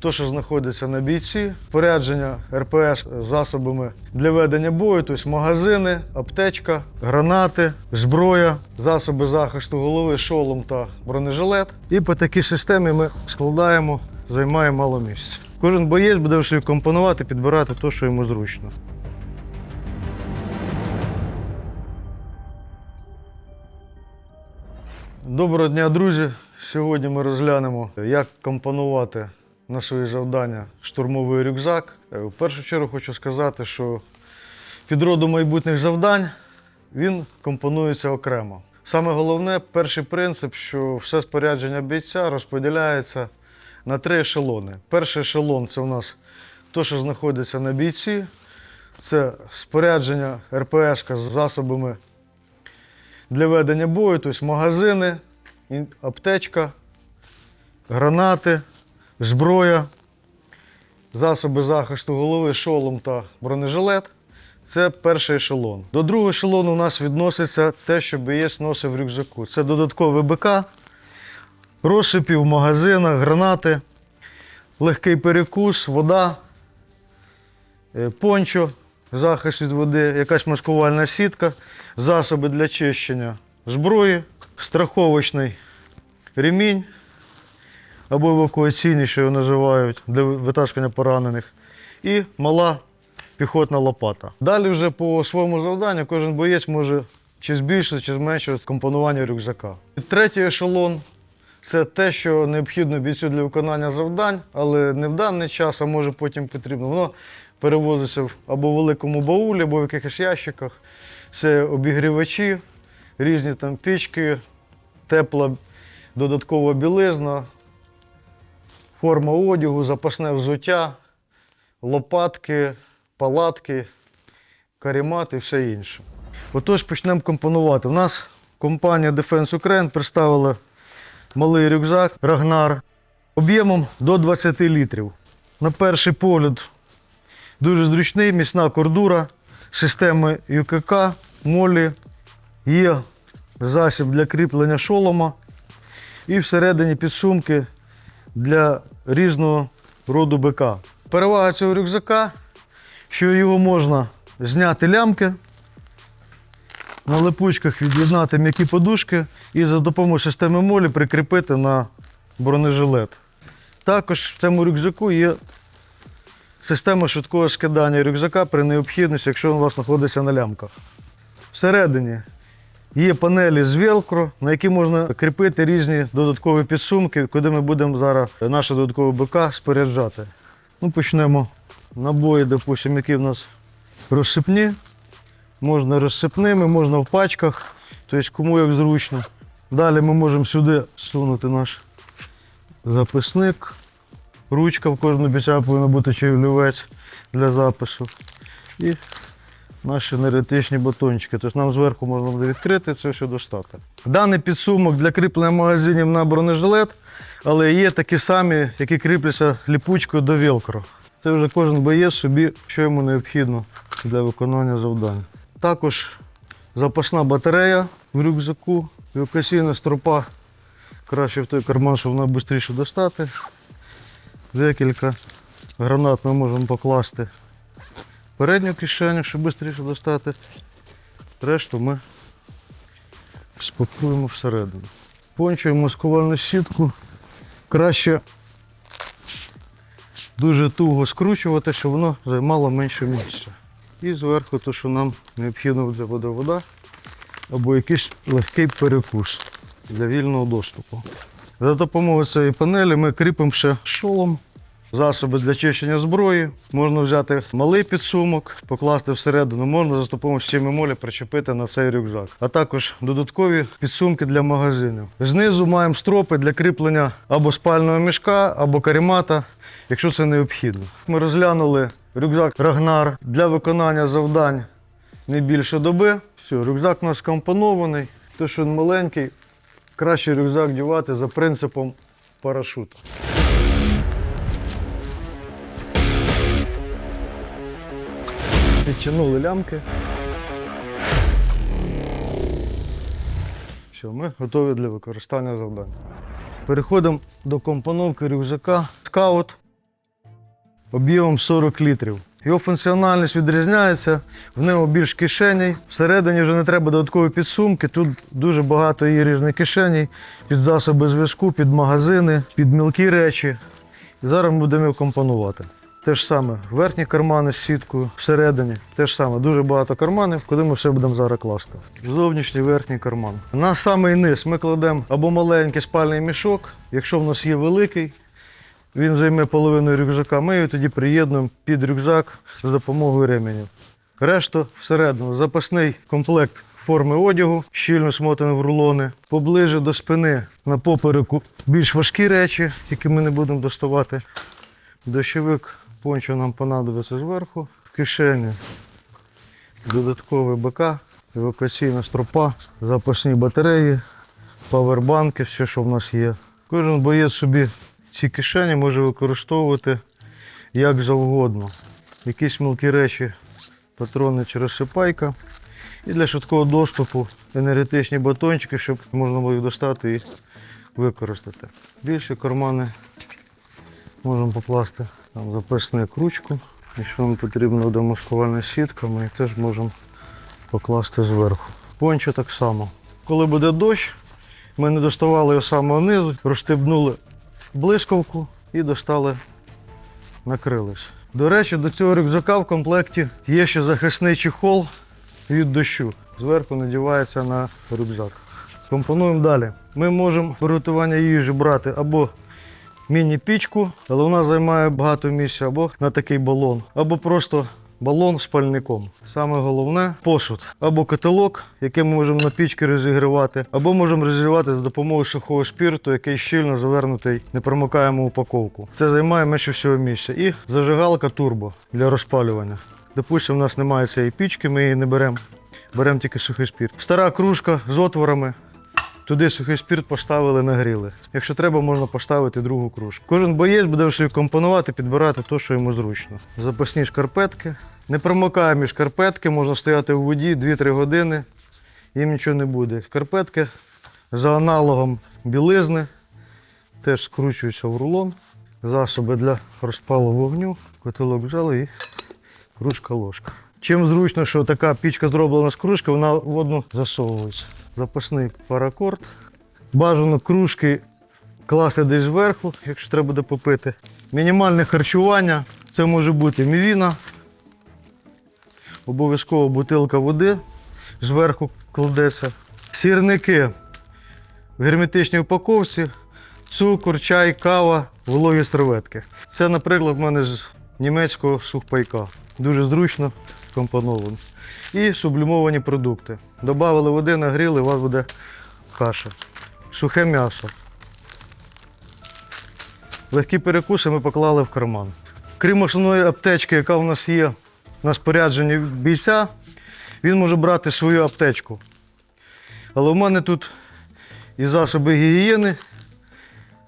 то, що знаходиться на бійці, спорядження РПС засобами для ведення бою, тобто магазини, аптечка, гранати, зброя, засоби захисту голови, шолом та бронежилет. І по такій системі ми складаємо, займає мало місця. Кожен боєць буде собі компонувати, підбирати те, що йому зручно. Доброго дня, друзі! Сьогодні ми розглянемо, як компонувати на свої завдання штурмовий рюкзак. Е, В першу чергу хочу сказати, що під роду майбутніх завдань він компонується окремо. Саме головне, перший принцип, що все спорядження бійця розподіляється на три ешелони. Перший ешелон це у нас те, що знаходиться на бійці, це спорядження РПС з засобами для ведення бою, тобто магазини, аптечка, гранати, зброя, засоби захисту голови, шолом та бронежилет. Це перший ешелон. До другого ешелону у нас відноситься те, що боєць носив в рюкзаку. Це додатковий БК, розсипі в магазинах, гранати, легкий перекус, вода, е, пончо, захист від води, якась маскувальна сітка, засоби для чищення зброї, страховочний ремінь або евакуаційний, що його називають, для витаскування поранених, і мала піхотна лопата. Далі вже по своєму завданню кожен боєць може чи збільшити, чи зменшити компонування рюкзака. І Третій ешелон це те, що необхідно бійцю для виконання завдань, але не в даний час, а може потім потрібно. Воно перевозиться або в великому баулі, або в якихось ящиках. Це обігрівачі, різні там пічки, тепла додаткова білизна, форма одягу, запасне взуття, лопатки, палатки, карімат і все інше. Отож почнемо компонувати. У нас компанія Defense Ukraine представила малий рюкзак Рагнар об'ємом до 20 літрів. На перший погляд дуже зручний, міцна кордура, система ЮКК, молі, є засіб для кріплення шолома і всередині підсумки для різного роду БК. Перевага цього рюкзака, що його можна зняти лямки, на липучках від'єднати м'які подушки і за допомогою системи молі прикріпити на бронежилет. Також в цьому рюкзаку є система швидкого скидання рюкзака при необхідності, якщо він у вас знаходиться на лямках. Всередині є панелі з велкро, на які можна кріпити різні додаткові підсумки, куди ми будемо зараз наше додаткове БК споряджати. Ну, почнемо набої, допустимо, які в нас розсипні. Можна розсипними, можна в пачках, тобто кому як зручно. Далі ми можемо сюди сунути наш записник. Ручка в кожного бійця повинна бути чи олівець для запису. І наші енергетичні батончики. Тобто нам зверху можна буде відкрити це все достати. Даний підсумок для кріплення магазинів на бронежилет, але є такі самі, які кріпляться ліпучкою до велкро. Це вже кожен боєць собі, що йому необхідно для виконання завдань. Також запасна батарея в рюкзаку, евакуаційна стропа. Краще в той карман, щоб вона швидше достати. Декілька гранат ми можемо покласти передню кишеню, щоб швидше достати. Решту ми спакуємо всередину. Пончуємо маскувальну сітку. Краще дуже туго скручувати, щоб воно займало менше місця. І зверху те, що нам необхідно буде буде вода або якийсь легкий перекус для вільного доступу. За допомогою цієї панелі ми кріпимо ще шолом, засоби для чищення зброї. Можна взяти малий підсумок, покласти всередину, можна за допомогою сіми молі причепити на цей рюкзак. А також додаткові підсумки для магазинів. Знизу маємо стропи для кріплення або спального мішка, або карімата, якщо це необхідно. Ми розглянули рюкзак Рагнар для виконання завдань не більше доби. Все, рюкзак у нас компонований, те, що він маленький, краще рюкзак дівати за принципом парашута. Підтягнули лямки. Все, ми готові для використання завдань. Переходимо до компоновки рюкзака Скаут. об'ємом 40 літрів. Його функціональність відрізняється, в ньому більш кишеней. Всередині вже не треба додаткової підсумки. Тут дуже багато є різних кишеней під засоби зв'язку, під магазини, під мілкі речі. І зараз ми будемо його компонувати. Те ж саме верхні кармани з сіткою, всередині. Те ж саме, дуже багато карманів, куди ми все будемо зараз класти. Зовнішній верхній карман. На самий низ ми кладемо або маленький спальний мішок, якщо в нас є великий, він займе половину рюкзака. Ми його тоді приєднуємо під рюкзак за допомогою ременів. Решту всередину запасний комплект форми одягу, щільно смотаний в рулони. Поближе до спини на попереку більш важкі речі, які ми не будемо доставати. Дощовик пончо нам понадобиться зверху. Кишені додатковий БК, евакуаційна стропа, запасні батареї, павербанки, все, що в нас є. Кожен боєць собі ці кишені може використовувати як завгодно. Якісь мілкі речі, патрони чи розсипайка. І для швидкого доступу енергетичні батончики, щоб можна було їх достати і використати. Більші кармани можемо покласти там записник ручку. Якщо нам потрібна буде маскувальна сітка, ми їх теж можемо покласти зверху. Пончо так само. Коли буде дощ, ми не доставали його самого низу, розстебнули блискавку і достали, накрились. До речі, до цього рюкзака в комплекті є ще захисний чехол від дощу. Зверху надівається на рюкзак. Компонуємо далі. Ми можемо приготування їжі брати або міні-пічку, але вона займає багато місця, або на такий балон, або просто балон з пальником. Саме головне посуд, або котелок, який ми можемо на пічці розігрівати, або можемо розігрівати за допомогою сухого спірту, який щільно завернутий в непромикаєму упаковку. Це займає менше всього місця. І зажигалка турбо для розпалювання. Допустимо, у нас немає цієї пічки, ми її не беремо. Беремо тільки сухий спірт. Стара кружка з отворами. Туди сухий спірт поставили, нагріли. Якщо треба, можна поставити другу кружку. Кожен боєць буде собі компонувати, підбирати те, що йому зручно. Запасні шкарпетки. Непромокаємі шкарпетки, можна стояти в воді 2-3 години, їм нічого не буде. Шкарпетки за аналогом білизни теж скручуються в рулон. Засоби для розпалу вогню, котелок взяли і кружка ложка. Чим зручно, що така пічка зроблена з кружки, вона в одну засовується. Запасний паракорд. Бажано кружки класти десь зверху, якщо треба буде попити. Мінімальне харчування. Це може бути мівіна, обов'язково бутилка води зверху кладеться. Сірники в герметичній упаковці, цукор, чай, кава, вологі серветки. Це, наприклад, в мене з німецького сухпайка. Дуже зручно компоновано. І сублімовані продукти. Добавили води, нагріли, у вас буде каша. Сухе м'ясо. Легкі перекуси ми поклали в карман. Крім основної аптечки, яка у нас є на спорядженні бійця, він може брати свою аптечку. Але у мене тут і засоби гігієни.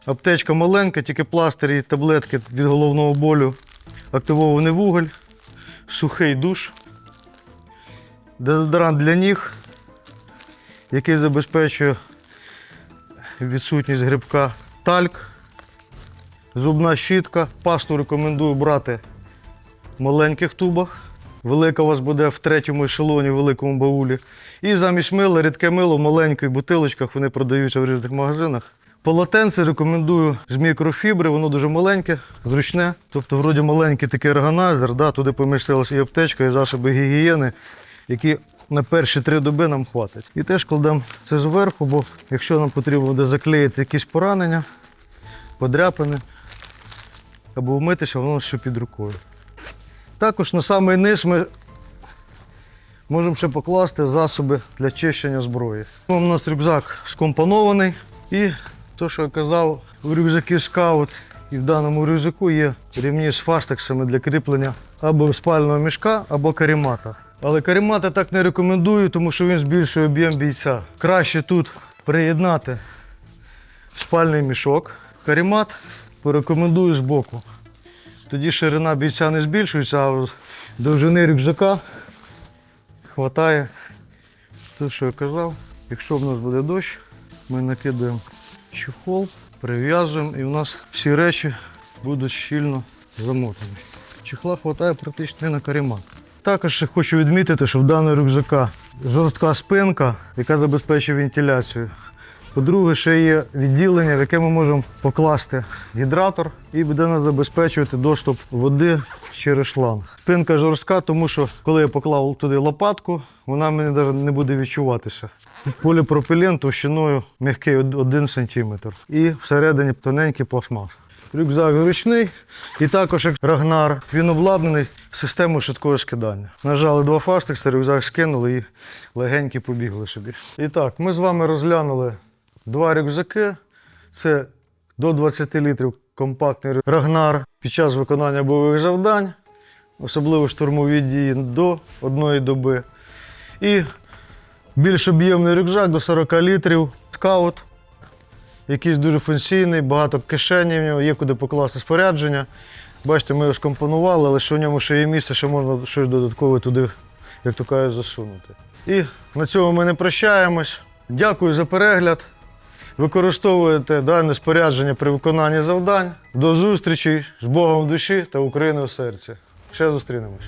Аптечка маленька, тільки пластирі таблетки від головного болю, активований вуголь, сухий душ, дезодорант для ніг, який забезпечує відсутність грибка, тальк, зубна щітка. Пасту рекомендую брати в маленьких тубах. Велика у вас буде в третьому ешелоні, в великому баулі. І замість мила, рідке мило в маленьких бутилочках, вони продаються в різних магазинах. Полотенце рекомендую з мікрофібри, воно дуже маленьке, зручне. Тобто, вроді маленький такий органайзер, да, туди помістилася і аптечка, і засоби гігієни, які на перші три доби нам хватить. І теж кладемо це зверху, бо якщо нам потрібно буде заклеїти якісь поранення, подряпини або вмитися, воно все під рукою. Також на самий низ ми можемо ще покласти засоби для чищення зброї. У нас рюкзак скомпонований і те, що я казав, у рюкзаки скаут і в даному рюкзаку є рівні з фастексами для кріплення або спального мішка, або карімата. Але карімата так не рекомендую, тому що він збільшує об'єм бійця. Краще тут приєднати спальний мішок. Карімат порекомендую збоку. Тоді ширина бійця не збільшується, а довжини рюкзака хватає. Те, що я казав, якщо в нас буде дощ, ми накидаємо чехол, прив'язуємо і у нас всі речі будуть щільно замотані. Чехла вистачає практично на карімат. Також хочу відмітити, що в даного рюкзака жорстка спинка, яка забезпечує вентиляцію. По-друге, ще є відділення, в яке ми можемо покласти гідратор і буде нас забезпечувати доступ води через шланг. Спинка жорстка, тому що коли я поклав туди лопатку, вона мені навіть не буде відчуватися. Поліпропілен товщиною м'який 1 см. І всередині тоненький пластмас. Рюкзак ручний і також як рагнар. Він обладнаний системою швидкого скидання. Нажали два фастекси, рюкзак скинули і легенькі побігли собі. І так, ми з вами розглянули два рюкзаки. Це до 20 літрів компактний рагнар під час виконання бойових завдань, особливо штурмові дії до одної доби. І більш об'ємний рюкзак до 40 літрів. Скаут, якийсь дуже функційний, багато кишені в нього, є куди покласти спорядження. Бачите, ми його скомпонували, але що в ньому ще є місце, що можна щось додаткове туди, як то кажуть, засунути. І на цьому ми не прощаємось. Дякую за перегляд. Використовуєте дане спорядження при виконанні завдань. До зустрічі з Богом в душі та Україною в серці. Ще зустрінемось.